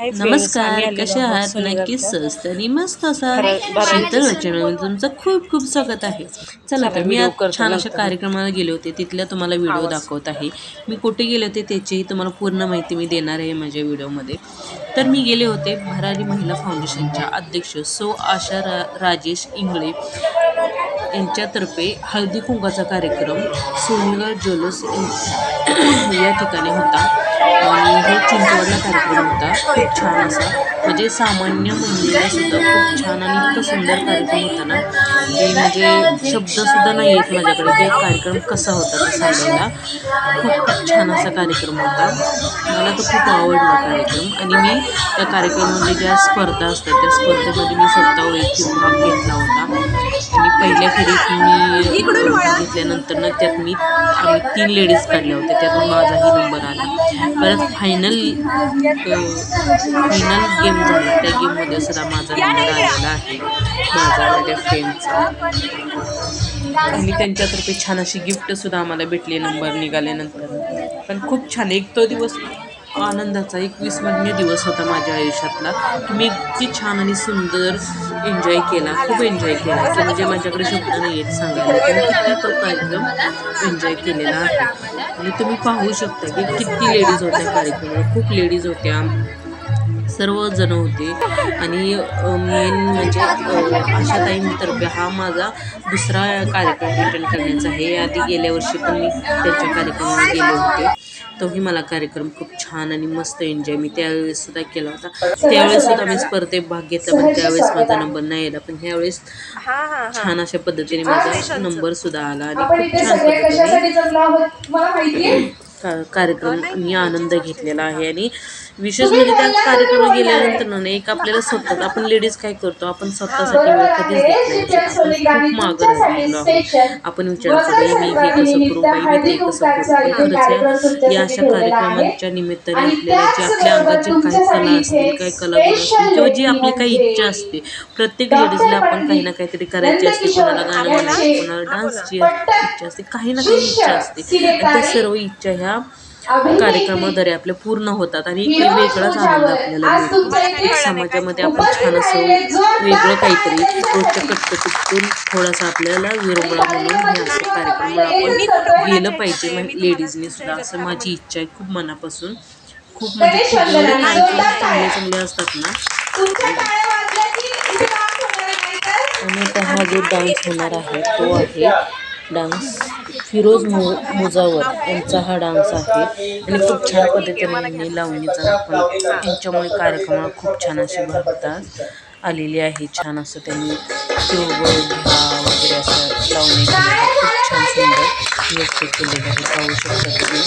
नमस्कार कसे आहोत. नक्कीच स्वस्त आणि मस्त असाल. शीतल चॅनलमध्ये तुमचं खूप खूप स्वागत आहे चला तर मी आज छान अशा. कार्यक्रमाला गेले होते तिथल्या तुम्हाला व्हिडिओ. दाखवत आहे मी कुठे गेले होते त्याचीही तुम्हाला पूर्ण माहिती मी देणार आहे माझ्या व्हिडिओमध्ये तर मी गेले होते भरारी महिला फाउंडेशनच्या अध्यक्ष सो आशा रा राजेश इंगळे यांच्यातर्फे हळदी कुंकाचा कार्यक्रम सोनेगाव ज्वेलर्स या ठिकाणी होता आणि हे चिंचवडला कार्यक्रम होता. खूप छान असा. म्हणजे सामान्य महिलेला सुद्धा खूप छान आणि इतकं सुंदर कार्यक्रम होता ना. की म्हणजे शब्दसुद्धा नाही येत माझ्याकडे. की कार्यक्रम कसा होता तो सांगायला. खूप छान असा कार्यक्रम होता. मला तो खूप आवडला कार्यक्रम. आणि मी त्या कार्यक्रमामध्ये ज्या स्पर्धा असतात त्या स्पर्धेमध्ये मी स्वतः वैयक्तिक भाग घेतला होता. आणि पहिल्या फेरीत मी घेतल्यानंतर ना त्यात मी आम्ही तीन लेडीज काढल्या होत्या. त्यातून माझाही नंबर आला. परत फायनल फायनल गेम झाला. त्या गेममध्ये सुद्धा माझा नंबर आलेला आहे. माझा माझ्या फ्रेंडचा आणि त्यांच्यातर्फे छान अशी गिफ्टसुद्धा आम्हाला भेटली नंबर निघाल्यानंतर पण खूप छान एक तो दिवस आनंदाचा एक विस्मरणीय दिवस होता माझ्या आयुष्यातला. की मी इतकी छान आणि सुंदर एन्जॉय केला खूप एन्जॉय केला. की म्हणजे माझ्याकडे शब्द नाही आहेत सांगायला मी किती तो कार्यक्रम एन्जॉय केलेला आहे. आणि तुम्ही पाहू शकता की किती लेडीज होत्या कार्यक्रमात. खूप लेडीज होत्या. सर्वजण होते. आणि मेन म्हणजे आशाताईंतर्फे हा माझा दुसरा कार्यक्रम अटेंड करण्याचा आहे. आधी गेल्या वर्षी पण मी त्यांच्या कार्यक्रमाला गेले होते. तोही मला कार्यक्रम खूप छान आणि मस्त एन्जॉय मी त्यावेळेस सुद्धा केला होता. त्यावेळेस सुद्धा मी स्पर्धेत भाग घेतला पण त्यावेळेस माझा नंबर नाही आला. पण ह्यावेळेस छान अशा पद्धतीने माझा नंबर सुद्धा आला आणि आपण खूप इथे छान पद्धतीने कार्यक्रम मी आनंद घेतलेला आहे आणि विशेष म्हणजे त्या कार्यक्रमात गेल्यानंतर ना एक आपल्याला स्वतः आपण लेडीज काय करतो आपण स्वतःसाठी वेळ कधीच देत नाही. आपण खूप मागं आपण विचार करतो "बाई, मी हे कसं करू? बाई मी ते कसं करू? खरंच या- या अशा कार्यक्रमांच्या निमित्ताने आपल्याला जे आपल्या अंगात जे काही कला असतील काही कलागुण असतील किंवा जी आपली काही इच्छा असते प्रत्येक लेडीजला आपण काही ना काहीतरी करायची असते कोणाला गाणं म्हणायचं कोणाला डान्सची इच्छा असते काही ना काही इच्छा असते. त्या सर्व इच्छा ह्या कार्यक्रमाद्वारे आपल्या पूर्ण होतात आणि एक वेगळाच आनंद आपल्याला मिळतो. एक समाजामध्ये आपण छान असं वेगळं काहीतरी रोजच्या कटकटीतून थोडासा आपल्याला विरंगुळा म्हणून हे असं कार्यक्रमाला आपण गेलं पाहिजे म्हणजे लेडीजनी सुद्धा असं माझी इच्छा आहे खूप मनापासून खूप म्हणजे खूप कार्यक्रम चांगले चांगले असतात ना. तुमच्या टाळ्या वाजल्या की इथे काम होणार नाही तर? आणि आता हा जो डान्स होणार आहे तो आहे डान्स फिरोज मु मुजावर यांचा हा डान्स आहे. आणि खूप छान पद्धतीने लावणीचा पण त्यांच्यामुळे कार्यक्रमाला खूप छान अशी भरतात आलेली आहे. छान असं त्यांनी तिळगुळ घ्या वगैरे असं लावणी खूप छान सुंदर व्यक्त केलेलं आहे. पाहू शकता तुम्ही.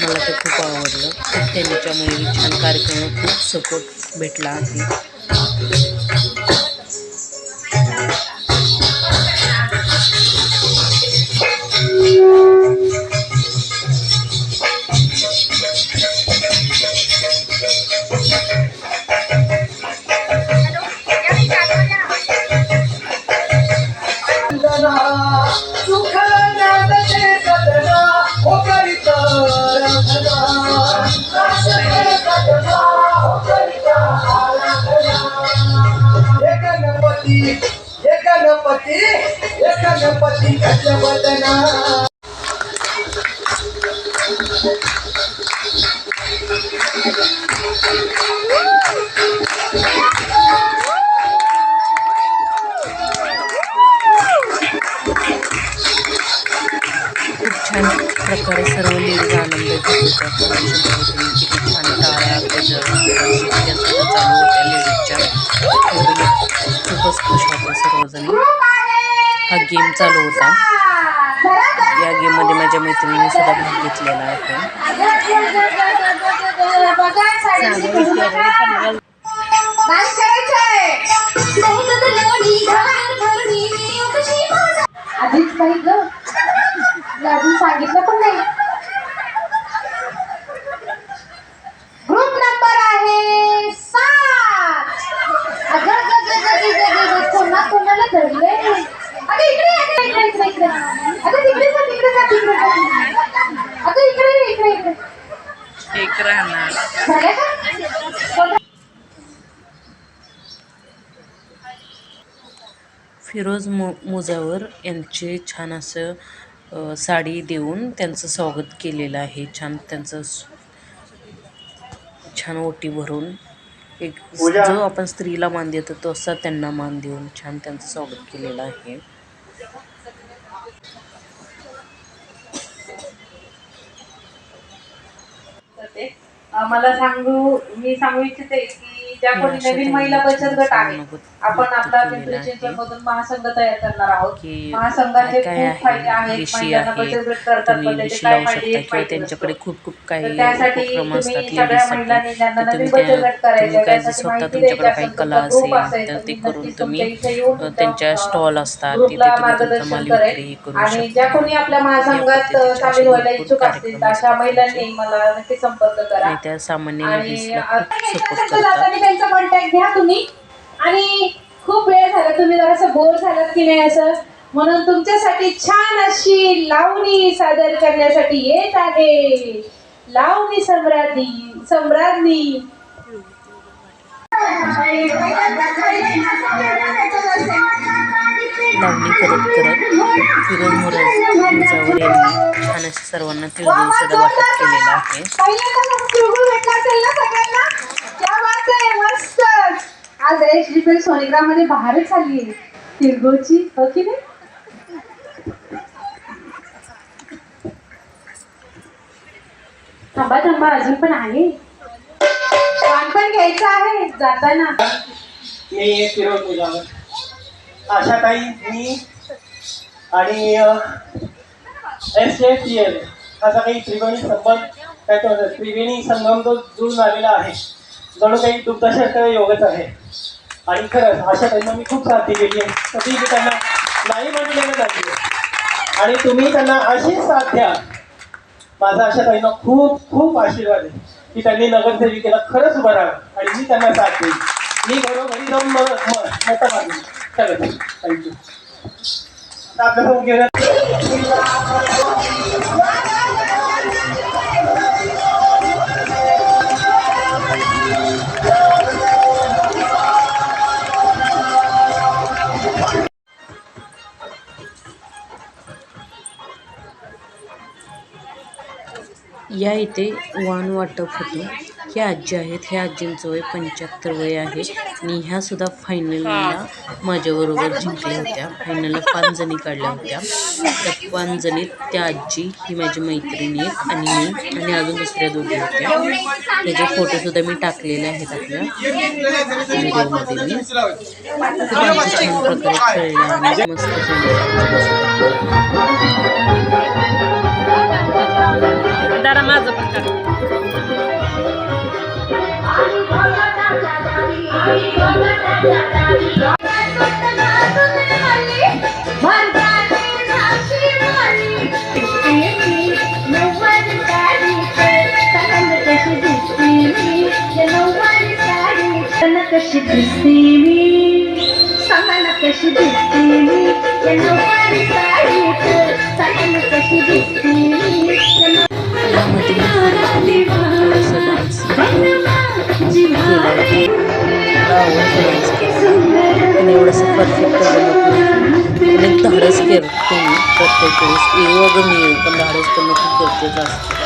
मला ते खूप आवडलं. खूप त्यांच्यामुळे छान कार्यक्रमाला खूप सपोर्ट भेटला आहे. गणपती हे गणपती हे गणपती गजवदना खूप छान प्रकारे सर्व लेडीज आनंद छान टाळ्या गजर चालू होत्या लेडीजच्या एवढं खूपच खुश सर्वजणी. हा गेम चालू होता. या गेममध्ये माझ्या मैत्रिणीने सुद्धा भाग घेतलेला आहे. फिरोज मु मुजावर यांचे छान असं साडी देऊन त्यांचं स्वागत केलेलं आहे. छान त्यांचं छान ओटी भरून एक जो आपण स्त्रीला मान देतो तसा त्यांना मान देऊन छान त्यांचं स्वागत केलेलं आहे. मला सांगू मी सांगू इच्छिते की ज्या कोणी नवीन महिला बचत गट आहे आपण आपला पिंपरी. चिंचवडमधून महासंघ तयार करणार आहोत. महासंघाचे खूप फायदे आहे आहेत महिलांना बचत गट करतात पण त्याचे काय फायदे एक किंवा त्यांच्याकडे. खूप खूप काही तर त्यासाठी उपक्रम असतात तुम्ही सगळ्या महिलांनी लेडीजसाठी ज्यांना तर तुम्ही नवीन बचत त्या गट करायचे तुम्ही काय त्यासाठी स्वतः माहिती तुमच्याकडे द्यायची काही असेल, कला असेल असेल, तर तर ते मी करून नक्कीच तुम्ही तुमच्या इथे येऊन अ, तुमच्या, त्यांच्या स्टॉल असतात तिथे ग्रुपला तुम्ही तुमचा मार्गदर्शन माल करेल करू आणि शकता. ज्या कोणी आपल्या महासंघात सामील व्हायला इच्छुक असतील कार्यक्रम अशा महिलांनी मला नक्की संपर्क करा. आणि त्या सामान्य आणि लेडीजला आता खूप सपोर्ट त्यांचं करतात जाताना त्यांचा कॉन्टॅक्ट घ्या तुम्ही आणि खूप वेळ झाला तुम्ही जरासं बोर झालात की नाही असं म्हणून तुमच्यासाठी छान अशी लावणी सादर करण्यासाठी येत आहे लावणी सम्राज्ञी सम्राज्ञी लावणी करत करत फिरोज मुराज मुजावर यांनी छान असे सर्वांना तिळगुळ सुद्धा वाटप केलेलं आहे. आज एच डी पी सोनिग्राममध्ये बाहेरच आली आहे तिळगुळची हो की नाही थांबा थांबा अजून पण आहे. पान पण घ्यायचं आहे जाताना. मी मुजावर आशाताई मी आणि एस एस सी एल असा काही त्रिवेणी संबंध काय तो त्रिवेणी संगम तो जुळून आलेला आहे. जणू काही दुग्धशास्त्र योगच आहे. आणि खरंच अशा त्यांना मी खूप साथ दिलेली आहे. कधी मी त्यांना नाही म्हटलेलं नाही आणि तुम्ही त्यांना अशीच साथ द्या. माझा अशा ताईंना खूप खूप आशीर्वाद आहे की त्यांनी नगरसेविकेला खरंच उभं राहावं आणि मी त्यांना साथ देईन मी घरोघरी जाऊन म- म- मागेन. या इथे वाण वाटप होतं. ह्या आजी आहेत. ह्या आजींचं वय पंच्याहत्तर वय आहे. आणि ह्या सुद्धा फायनलला माझ्याबरोबर जिंकल्या होत्या. फायनलला पाच जणी काढल्या होत्या. त्या पाच जणीत त्या आजी ही माझी मैत्रिणी आहेत आणि मी आणि अजून दुसऱ्या दोघी होत्या. त्याचे फोटोसुद्धा मी टाकलेले आहेत आपल्या व्हिडिओमध्ये मी. खूप छान प्रकारे खेळल्या आणि मस्त माझं पण काढ. कशी दिसते मी सांगायला कशी दिसते मी या नऊवारी साडीत सांगायला कशी दिसते मी या मला आवडते आणि केला पण एवढंसं परफेक्ट आणि धाडस करते मी प्रत्येक वेळेस. येऊ मी येऊ पण धाडस करणं खूप गरजेचं असतं.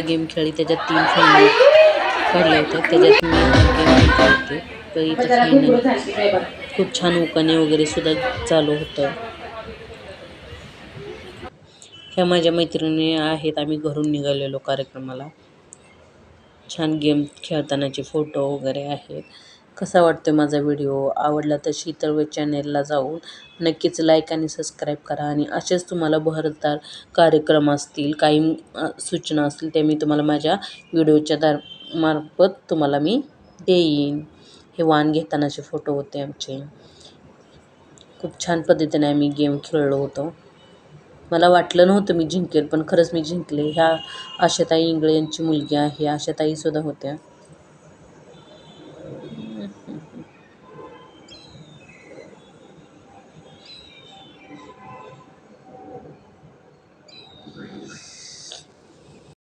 पहिल्यांदा गेम खेळली त्याच्यात तीन फायनल काढल्या होत्या त्याच्यात मी गेम होते तर इथं काय बघ खूप छान उकाणे वगैरे सुद्धा चालू होतं. ह्या माझ्या मैत्रिणी आहेत आम्ही घरून निघालेलो कार्यक्रमाला. छान गेम खेळतानाचे फोटो वगैरे आहेत. कसा वाटतो माझा व्हिडिओ? आवडला तर शीतळ चॅनेलला जाऊन नक्कीच लाईक आणि सबस्क्राईब करा. आणि असेच तुम्हाला बहरदार कार्यक्रम असतील काही सूचना असतील ते मी तुम्हाला माझ्या व्हिडिओच्या दार मार्फत तुम्हाला मी देईन. हे वाण घेतानाचे फोटो होते आमचे. खूप छान पद्धतीने आम्ही गेम खेळलो होतो. मला वाटलं नव्हतं मी जिंकेल पण खरंच मी जिंकले. ह्या आशाताई इंगळे यांची मुलगी आहे. आशाताईसुद्धा होत्या.